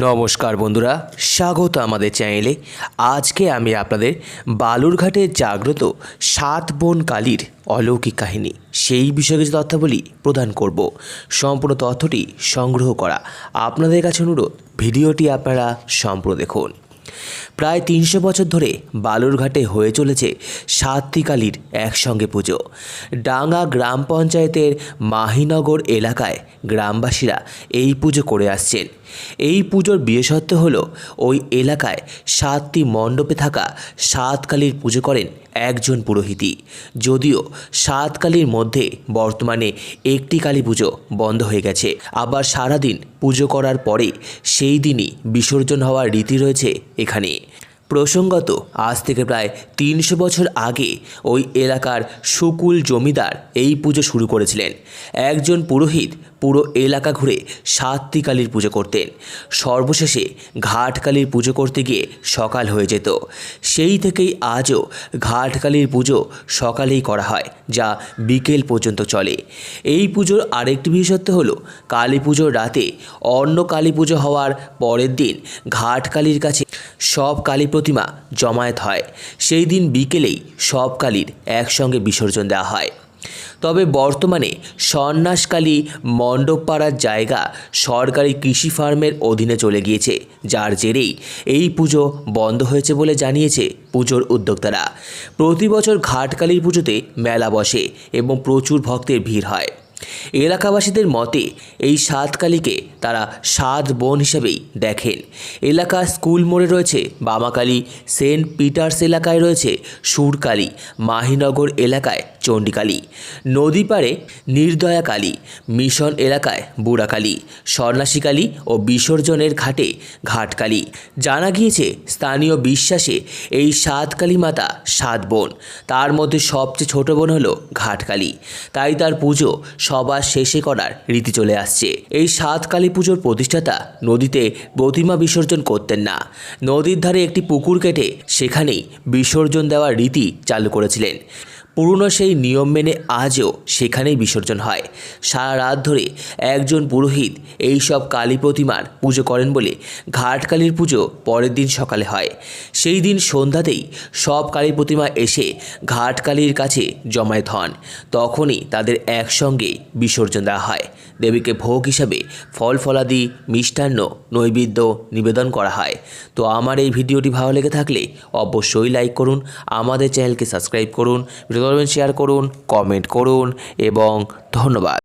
নমস্কার বন্ধুরা, স্বাগত আমাদের চ্যানেলে। আজকে আমি আপনাদের বালুরঘাটে জাগ্রত সাত বোন কালীর অলৌকিক কাহিনী। সেই বিষয়ে কিছু তথ্যাবলী প্রদান করব। সম্পূর্ণ তথ্যটি সংগ্রহ করা। আপনাদের কাছে অনুরোধ, ভিডিওটি আপনারা সম্পূর্ণ দেখুন। প্রায় তিনশো বছর ধরে বালুরঘাটে হয়ে চলেছে সাতটি কালীর একসঙ্গে পুজো। ডাঙ্গা গ্রাম পঞ্চায়েতের মাহিনগর এলাকায় গ্রামবাসীরা এই পুজো করে আসছেন। এই পুজোর বিশেষত্ব হল, ওই এলাকায় সাতটি মণ্ডপে থাকা সাত কালীর পুজো করেন একজন পুরোহিতই। যদিও সাত কালীর মধ্যে বর্তমানে একটি কালী পুজো বন্ধ হয়ে গেছে। আবার সারাদিন পুজো করার পরে সেই দিনই বিসর্জন হওয়ার রীতি রয়েছে এখানে। প্রসঙ্গত, আজ থেকে প্রায় তিনশো বছর আগে ওই এলাকার সুকুল জমিদার এই পুজো শুরু করেছিলেন। একজন পুরোহিত পুরো এলাকা ঘুরে সাতটি কালীর পুজো করতেন। সর্বশেষে ঘাটকালীর পুজো করতে গিয়ে সকাল হয়ে যেত। সেই থেকেই আজও ঘাটকালীর পুজো সকালেই করা হয়, যা বিকেল পর্যন্ত চলে। এই পুজোর আরেকটি বিশেষত্ব হলো, কালী পুজোর রাতে অন্য কালী পুজো হওয়ার পরের দিন ঘাটকালীর কাছে সব কালী প্রতিমা জমায়েত হয়। সেই দিন বিকেলেই সব কালীর একসঙ্গে বিসর্জন দেওয়া হয়। তবে বর্তমানে সন্ন্যাসকালী মণ্ডপ পাড়ার জায়গা সরকারি কৃষি ফার্মের অধীনে চলে গিয়েছে, যার জেরেই এই পুজো বন্ধ হয়েছে বলে জানিয়েছে পুজোর উদ্যোক্তারা। প্রতি বছর ঘাটকালীর পুজোতে মেলা বসে এবং প্রচুর ভক্তের ভিড় হয়। এলাকাবাসীদের মতে, এই সাতকালীকে তারা সাত বোন হিসেবেই দেখেন। এলাকার স্কুল মোড়ে রয়েছে বামাকালী, সেন্ট পিটার্স এলাকায় রয়েছে সুরকালী, মাহিনগর এলাকায় চণ্ডীকালী নদী পাড়ে নির্দয়া কালী মিশন এলাকায় বুড়াকালী, সন্ন্যাসীকালী ও বিসর্জনের ঘাটে ঘাটকালী। জানা গিয়েছে স্থানীয় বিশ্বাসে এই সাত কালী মাতা সাত বোন। তার মধ্যে সবচেয়ে ছোট বোন হল ঘাটকালী। তাই তার পুজো সবার শেষে করার রীতি চলে আসছে। এই সাত কালী পুজোর প্রতিষ্ঠাতা নদীতে প্রতিমা বিসর্জন করতেন না। নদীর ধারে একটি পুকুর কেটে সেখানেই বিসর্জন দেওয়ার রীতি চালু করেছিলেন। পুরনো সেই নিয়ম মেনে আজও সেখানেই বিসর্জন হয়। সারা রাত ধরে একজন পুরোহিত এই সব কালী প্রতিমার পুজো করেন বলে ঘাটকালীর পুজো পরের দিন সকালে হয়। সেই দিন সন্ধ্যাতেই সব কালী প্রতিমা এসে ঘাটকালীর কাছে জমায়েত হন। তখনই তাদের একসঙ্গে বিসর্জন দেওয়া হয়। দেবীকে ভোগ হিসাবে ফল ফলাদি, মিষ্টান্ন, নৈবেদ্য নিবেদন করা হয়। তো আমার এই ভিডিওটি ভালো লেগে থাকলে অবশ্যই লাইক করুন, আমাদের চ্যানেলকে সাবস্ক্রাইব করুন করবেন শেয়ার করুন কমেন্ট করুন এবং ধন্যবাদ।